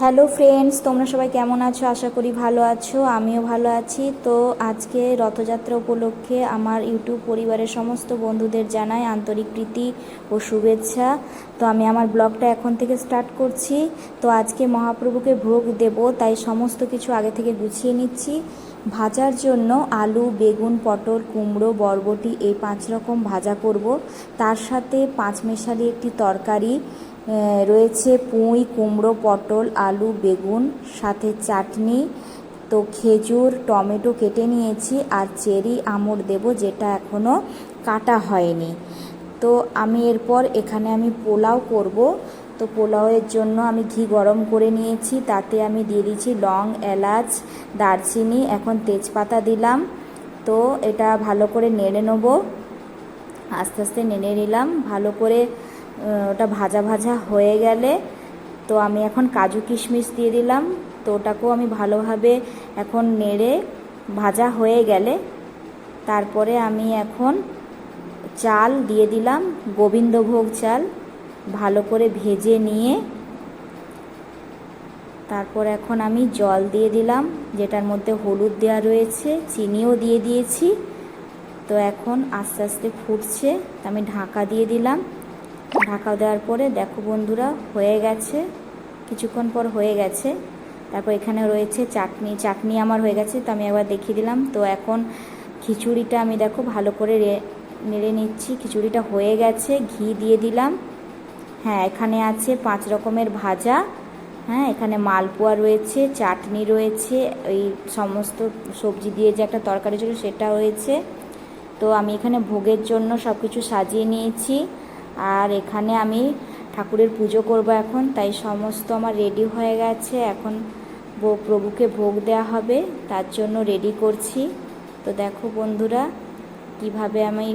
Hello friends, তোমরা সবাই কেমন আছো? আশা করি ভালো আছো, আমিও ভালো আছি। তো আজকে রথযাত্রা উপলক্ষে আমার ইউটিউব পরিবারের সমস্ত বন্ধুদের জানাই আন্তরিক প্রীতি ও শুভেচ্ছা। তো আমি আমার ব্লগটা এখন থেকে স্টার্ট করছি। তো আজকে মহাপ্রভুকে ভোগ দেব, তাই সমস্ত কিছু আগে থেকে গুছিয়ে নিচ্ছি। ভাজার জন্য আলু, বেগুন, পটল, কুমড়ো, বরবটি, এই পাঁচ রকম ভাজা করব। তার সাথে পাঁচ মেশালি একটি তরকারি রয়েছে পুঁই, কুমড়ো, পটল, আলু, বেগুন, সাথে চাটনি, তো খেজুর, টমেটো কেটে নিয়েছি আর চেরি আমড় দেব যেটা এখনও কাটা হয়নি। তো আমি এরপর এখানে আমি পোলাও করব। তো পোলাওয়ের জন্য আমি ঘি গরম করে নিয়েছি, তাতে আমি দিয়ে দিচ্ছি লং, এলাচ, দারচিনি, এখন তেজপাতা দিলাম। তো এটা ভালো করে নেড়ে নেব। আস্তে আস্তে নেড়ে নিলাম, ভালো করে ওটা ভাজা ভাজা হয়ে গেলে তো আমি এখন কাজু কিশমিশ দিয়ে দিলাম। তো ওটাকেও আমি ভালোভাবে এখন নেড়ে ভাজা হয়ে গেলে তারপরে আমি এখন চাল দিয়ে দিলাম, গোবিন্দভোগ চাল ভালো করে ভেজে নিয়ে। তারপর এখন আমি জল দিয়ে দিলাম, যেটার মধ্যে হলুদ দেওয়া রয়েছে, চিনিও দিয়ে দিয়েছি। তো এখন আস্তে আস্তে ফুটছে আমি ঢাকা দিয়ে দিলাম। ঢাকা দেওয়ার পরে দেখো বন্ধুরা, হয়ে গেছে। কিছুক্ষণ পর হয়ে গেছে। তারপর এখানে রয়েছে চাটনি। চাটনি আমার হয়ে গেছে, তো আমি একবার দেখিয়ে দিলাম। তো এখন খিচুড়িটা আমি দেখো ভালো করে নেড়ে নিচ্ছি। খিচুড়িটা হয়ে গেছে, ঘি দিয়ে দিলাম। হ্যাঁ এখানে আছে পাঁচ রকমের ভাজা। হ্যাঁ এখানে মালপোয়া রয়েছে, চাটনি রয়েছে ওই সমস্ত সবজি দিয়ে যে একটা তরকারি ছিল সেটা রয়েছে। তো আমি এখানে ভোগের জন্য সব কিছু সাজিয়ে নিয়েছি। আর এখানে আমি ঠাকুরের পুজো করব এখন, তাই সমস্ত আমার রেডি হয়ে গেছে। এখন প্রভুকে ভোগ দেওয়া হবে, তার জন্য রেডি করছি। তো দেখো বন্ধুরা, কীভাবে আমি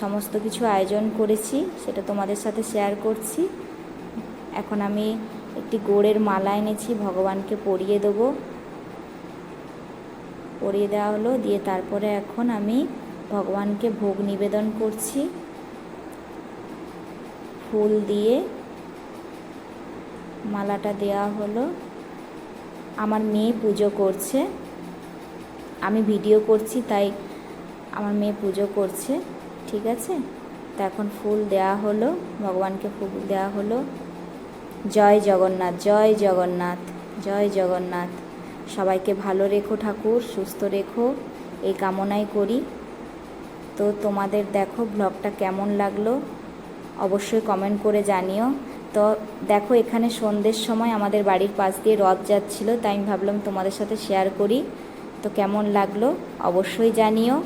সমস্ত কিছু আয়োজন করেছি, সেটা তোমাদের সাথে শেয়ার করছি। এখন আমি একটি গোড়ের মালা এনেছি, ভগবানকে পরিয়ে দেবো। পরিয়ে দেওয়া হলো, দিয়ে তারপরে এখন আমি ভগবানকে ভোগ নিবেদন করছি। ফুল দিয়ে মালাটা দেওয়া হলো। আমার মেয়ে পুজো করছে। আমি ভিডিও করছি, তাই আমার মেয়ে পুজো করছে, ঠিক আছে? তো এখন ফুল দেওয়া হলো, ভগবানকে ফুল দেওয়া হলো। জয় জগন্নাথ জয় জগন্নাথ জয় জগন্নাথ। সবাইকে ভালো রেখো ঠাকুর, সুস্থ রেখো, এই কামনাই করি। তো তোমাদের দেখো, ব্লগটা কেমন লাগল? অবশ্যই কমেন্ট করে জানিও। তো দেখো, এখানে সন্ধ্যের সময় আমাদের বাড়ির পাশ দিয়ে রথ যাচ্ছিল, তাই আমি ভাবলাম তোমাদের সাথে শেয়ার করি। তো কেমন লাগল? অবশ্যই জানিও।